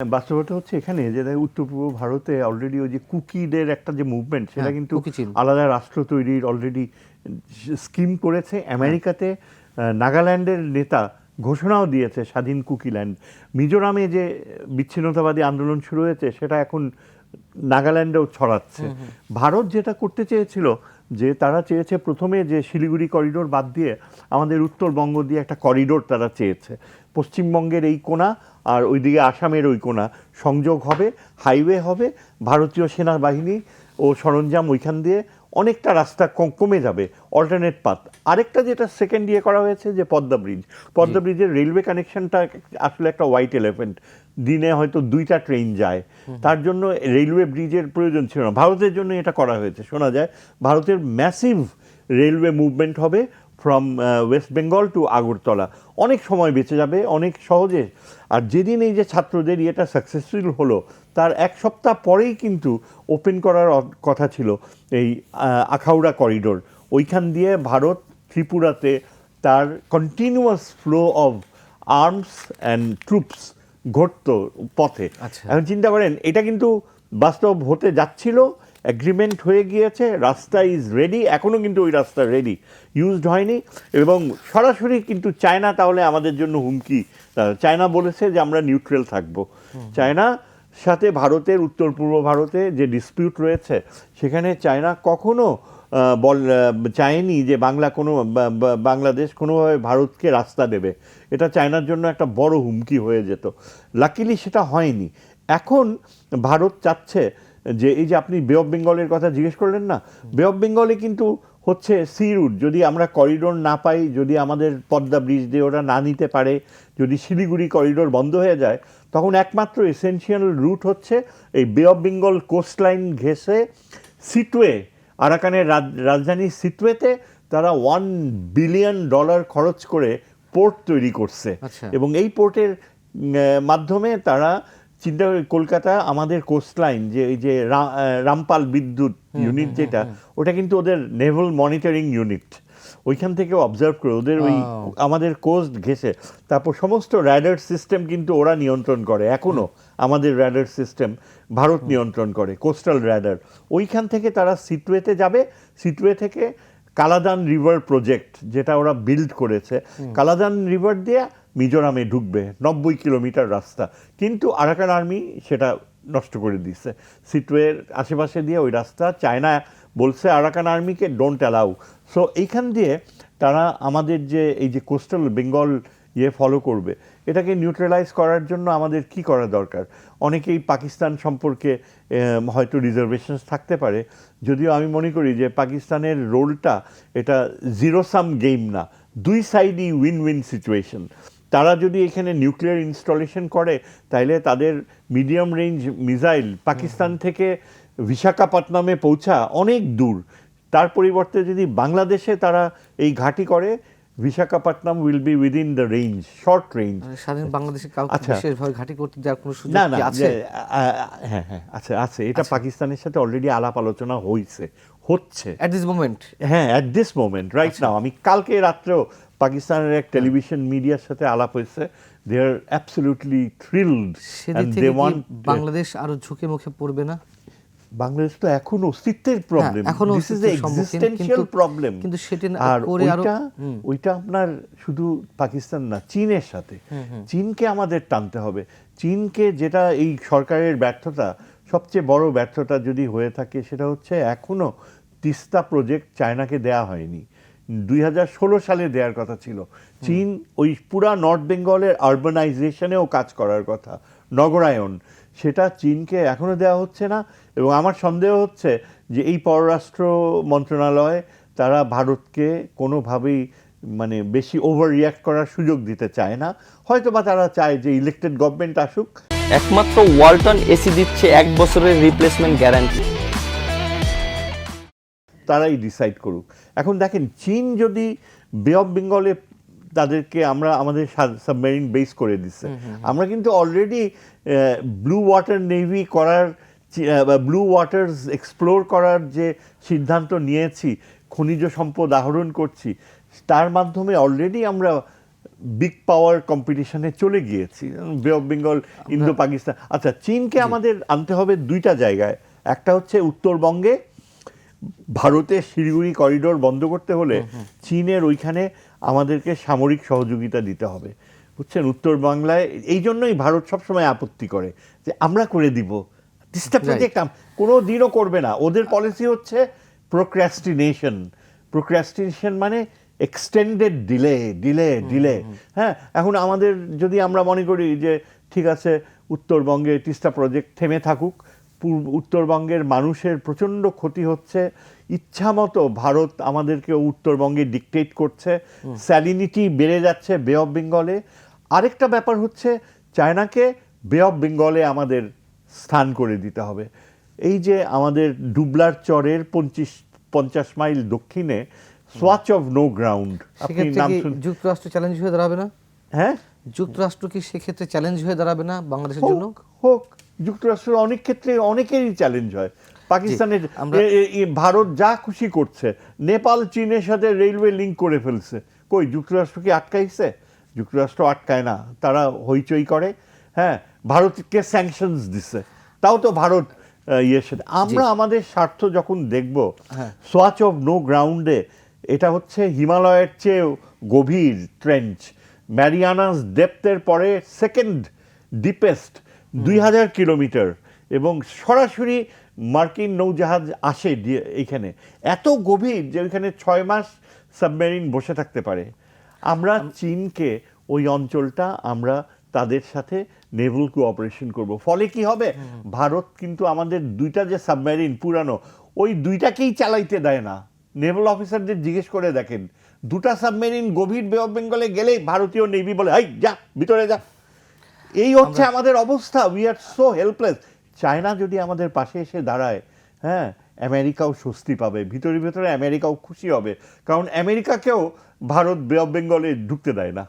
বাস্তবতা হচ্ছে এখানে যে উত্তর পূর্ব ভারতে অলরেডি ওই যে কুকিদের একটা যে মুভমেন্ট সেটা হ্যাঁ, কিন্তু কুকি আলাদা রাষ্ট্র তৈরির অলরেডি স্কিম করেছে। আমেরিকাতে নাগাল্যান্ডের নেতা ঘোষণাও দিয়েছে স্বাধীন কুকিল্যান্ড। মিজোরামে যে বিচ্ছিন্নতাবাদী আন্দোলন শুরু হয়েছে সেটা এখন নাগাল্যান্ডেও ছড়াচ্ছে। ভারত যেটা করতে চেয়েছিল যে তারা চেয়েছে প্রথমে যে শিলিগুড়ি করিডোর বাদ দিয়ে আমাদের উত্তরবঙ্গ দিয়ে একটা করিডোর তারা চেয়েছে। পশ্চিমবঙ্গের এই কোণা আর ওইদিকে আসামের ওই কোণা সংযোগ হবে, হাইওয়ে হবে, ভারতীয় সেনাবাহিনী ও সরঞ্জাম ওইখান দিয়ে অনেকটা রাস্তা কম- কমে যাবে অল্টারনেট পাথ আরেকটা যেটা সেকেন্ড ইয়ে করা হয়েছে যে পদ্মা ব্রিজ পদ্মা ব্রিজের রেলওয়ে কানেকশনটা আসলে একটা হোয়াইট এলিফেন্ট দিনে হয়তো দুইটা ট্রেন যায়। তার জন্য রেলওয়ে ব্রিজের প্রয়োজন ছিল না। ভারতের জন্য এটা করা হয়েছে। শোনা যায় ভারতের ম্যাসিভ রেলওয়ে মুভমেন্ট হবে। From West Bengal to Agartala অনেক সময় বেঁচে যাবে অনেক সহজে। আর যেদিন এই যে ছাত্রদের ইয়েটা সাকসেসফুল হলো তার এক সপ্তাহ পরেই কিন্তু ওপেন করার কথা ছিল এই আখাউড়া করিডোর ওইখান দিয়ে ভারত ত্রিপুরাতে তার continuous flow of arms and troops ঘটতো পথে। আচ্ছা। এখন চিন্তা করেন এটা কিন্তু বাস্তব হতে যাচ্ছিল এগ্রিমেন্ট হয়ে গিয়েছে রাস্তা ইজ রেডি এখনও কিন্তু ওই রাস্তা রেডি ইউজড হয়নি এবং সরাসরি কিন্তু চায়না তাহলে আমাদের জন্য হুমকি চায়না বলেছে যে আমরা নিউট্রাল থাকব। চায়না সাথে ভারতের উত্তর পূর্ব ভারতে যে ডিসপিউট রয়েছে সেখানে চায়না কখনো বল চায়নি যে বাংলা কোনো বাংলাদেশ কোনোভাবে ভারতকে রাস্তা দেবে। এটা চায়নার জন্য একটা বড় হুমকি হয়ে যেত। লাকিলি সেটা হয়নি। এখন ভারত চাচ্ছে যে এই যে আপনি বে অফ বেঙ্গলের কথা জিজ্ঞেস করলেন না বে অফ বেঙ্গলে কিন্তু হচ্ছে সি রুট যদি আমরা করিডোর না পাই যদি আমাদের পদ্মা ব্রিজ দিয়ে ওরা না নিতে পারে যদি শিলিগুড়ি করিডোর বন্ধ হয়ে যায় তখন একমাত্র এসেনশিয়াল রুট হচ্ছে এই বে অফ বেঙ্গল কোস্টলাইন ঘেঁষে সিটওয়ে আরাকানের রাজ- রাজধানী সিটওয়েতে তারা ওয়ান বিলিয়ন ডলার খরচ করে পোর্ট তৈরি করছে আচ্ছা। এবং এই পোর্টের মাধ্যমে তারা চিন্তা করে কলকাতা আমাদের কোস্টলাইন যে এই যে রামপাল বিদ্যুৎ ইউনিট যেটা ওটা কিন্তু ওদের নেভাল মনিটরিং ইউনিট ওইখান থেকে অবজার্ভ করে ওদের ওই আমাদের কোস্ট ঘেসে তারপর সমস্ত র্যাডার সিস্টেম কিন্তু ওরা নিয়ন্ত্রণ করে এখনও আমাদের র্যাডার সিস্টেম ভারত নিয়ন্ত্রণ করে কোস্টাল র্যাডার ওইখান থেকে তারা সিটওয়েতে যাবে সিটওয়ে থেকে কালাদান রিভার প্রজেক্ট যেটা ওরা বিল্ড করেছে কালাদান রিভার দিয়ে মিজোরামে ঢুকবে নব্বই কিলোমিটার রাস্তা। কিন্তু আরাকান আর্মি সেটা নষ্ট করে দিচ্ছে সিটওয়ের আশেপাশে দিয়ে ওই রাস্তা চায়না বলছে আরাকান আর্মিকে ডোন্ট অ্যালাউ সো এইখান দিয়ে তারা আমাদের যে এই যে কোস্টাল বেঙ্গল ইয়ে ফলো করবে। এটাকে নিউট্রালাইজ করার জন্য আমাদের কি করা দরকার? অনেকেই পাকিস্তান সম্পর্কে হয়তো রিজার্ভেশনস থাকতে পারে। যদিও আমি মনে করি যে পাকিস্তানের রোলটা এটা জিরো সাম গেম না দুই সাইডই উইন উইন সিচুয়েশন তারা যদি এখানে নিউক্লিয়ার ইনস্টলেশন করে তাহলে তাদের মিডিয়াম রেঞ্জ মিসাইল পাকিস্তান থেকে বিশাখাপত্তনমে পৌঁছা অনেক দূর। তার পরিবর্তে যদি বাংলাদেশে তারা এই ঘাঁটি করে Visakhapatnam will be within the range short range স্বাধীন বাংলাদেশে কাউকে আচ্ছা। বিশেষভাবে ঘাঁটি করতে দেওয়ার কোনো সুযোগ কি আছে? হ্যাঁ হ্যাঁ আছে আছে। এটা পাকিস্তানের সাথে অলরেডি আলাপ আলোচনা হয়েছে হচ্ছে। অ্যাট দিস মোমেন্ট হ্যাঁ অ্যাট দিস মোমেন্ট রাইট আচ্ছা। নাও আমি কালকে রাত্রেও পাকিস্তানের এক টেলিভিশন মিডিয়ার সাথে আলাপ হয়েছে they are absolutely thrilled Bangladesh আরও ঝুঁকে মুখে পড়বে না? বাংলাদেশ তো এখন অস্তিত্বের প্রবলেম হ্যাঁ, এখনও দিস ইজ প্রবলেম কিন্তু সেটা আর ওইটা ওইটা আপনার শুধু পাকিস্তান না চীনের সাথে। চীনকে আমাদের টানতে হবে। চীনকে যেটা এই সরকারের ব্যর্থতা সবচেয়ে বড় ব্যর্থতা যদি হয়ে থাকে সেটা হচ্ছে এখনও তিস্তা প্রজেক্ট চায়নাকে দেয়া হয়নি। দুই হাজার ষোলো সালে দেওয়ার কথা ছিল। চীন ওই পুরা নর্থ বেঙ্গলের আরবানাইজেশনেও কাজ করার কথা। নগরায়ন সেটা চীনকে এখনও দেওয়া হচ্ছে না। এবং আমার সন্দেহ হচ্ছে যে এই পররাষ্ট্র মন্ত্রণালয় তারা ভারতকে কোনোভাবেই মানে বেশি ওভার রিয়াক্ট করার সুযোগ দিতে চায় না। হয়তো বা তারা চায় যে ইলেকটেড গভর্নমেন্ট আসুক। একমাত্র ওয়ালটন এসি দিচ্ছে এক বছরের রিপ্লেসমেন্ট গ্যারান্টি তারাই ডিসাইড করুক। এখন দেখেন চীন যদি বে অফ বেঙ্গলে তাদেরকে আমরা আমাদের সাবমেরিন বেস করে দিচ্ছে আমরা কিন্তু অলরেডি ব্লু ওয়াটার নেভি করার ব্লু ওয়াটার্স এক্সপ্লোর করার যে সিদ্ধান্ত নিয়েছি খনিজ সম্পদ আহরণ করছি তার মাধ্যমে অলরেডি আমরা বিগ পাওয়ার কম্পিটিশনে চলে গিয়েছি। বে অফ বেঙ্গল ইন্দো পাকিস্তান আচ্ছা চীনকে আমাদের আনতে হবে দুইটা জায়গায়। একটা হচ্ছে উত্তরবঙ্গে ভারতের শিলিগুড়ি করিডোর বন্ধ করতে হলে চীনের ওইখানে আমাদেরকে সামরিক সহযোগিতা দিতে হবে। বুঝছেন? উত্তর বাংলায় এই জন্যই ভারত সবসময় আপত্তি করে যে আমরা করে দিব। প্রজেক্ট কোনো দিনও করবে না। ওদের পলিসি হচ্ছে প্রোক্রাস্টিনেশন প্রোক্রাস্টিনেশন মানে এক্সটেন্ডেড ডিলে ডিলে ডিলে হ্যাঁ? এখন আমাদের যদি আমরা মনে করি যে ঠিক আছে উত্তরবঙ্গে তিস্তা প্রজেক্ট থেমে থাকুক পূর্ব উত্তরবঙ্গের মানুষের প্রচণ্ড ক্ষতি হচ্ছে। ইচ্ছামতো ভারত আমাদেরকে উত্তরবঙ্গে ডিকটেট করছে। স্যালিনিটি বেড়ে যাচ্ছে বে অফ বেঙ্গলে আরেকটা ব্যাপার হচ্ছে চায়নাকে বে অফ বেঙ্গলে আমাদের স্থান করে দিতে হবে। এই যে আমাদের ডুবলার চরের পঞ্চাশ পঞ্চাশ মাইল দক্ষিণে সোয়াচ অফ নো গ্রাউন্ড আপনি নাম যুক্তরাষ্ট্র চ্যালেঞ্জ হয়ে দাঁড়াবে না? হ্যাঁ? যুক্তরাষ্ট্র কি সেক্ষেত্রে চ্যালেঞ্জ হয়ে দাঁড়াবে না বাংলাদেশের জন্য? হোক হোক যুক্তরাষ্ট্রের অনেক ক্ষেত্রে অনেকেরই চ্যালেঞ্জ হয়। পাকিস্তানের ভারত যা খুশি করছে নেপাল চীনের সাথে রেলওয়ে লিঙ্ক করে ফেলছে। কই যুক্তরাষ্ট্র কি আটকাইছে? যুক্তরাষ্ট্র আটকায় না তারা হইচই করে হ্যাঁ ভারতকে স্যাংশনস দিচ্ছে তাও তো ভারত ইয়ের সাথে। আমরা আমাদের স্বার্থ যখন দেখব হ্যাঁ। সোয়াচ অফ নো গ্রাউন্ডে এটা হচ্ছে হিমালয়ের চেয়েও গভীর ট্রেঞ্চ ম্যারিয়ানাস ডেপথের পরে সেকেন্ড ডিপেস্ট দুই হাজার কিলোমিটার। এবং সরাসরি মার্কিন নৌজাহাজ আসে দিয়ে এইখানে। এত গভীর যে ওইখানে ছয় মাস সাবমেরিন বসে থাকতে পারে। আমরা চীনকে ওই অঞ্চলটা আমরা তাদের সাথে নেভেল কোঅপারেশন করব। ফলে কি হবে? ভারত কিন্তু আমাদের দুইটা যে সাবমেরিন পুরানো ওই দুইটাকেই চালাইতে দেয় না। নেভাল অফিসারদের জিজ্ঞেস করে দেখেন দুটা সাবমেরিন গভীর বে অফ বেঙ্গলে গেলেই ভারতীয় নেভি বলে হাই যা ভিতরে যা। এই হচ্ছে আমাদের অবস্থা। We are so helpless China যদি আমাদের পাশে এসে দাঁড়ায় হ্যাঁ আমেরিকাও স্বস্তি পাবে, ভিতরে ভিতরে আমেরিকাও খুশি হবে। কারণ আমেরিকাকেও ভারত বেঙ্গলে ঢুকতে দেয় না।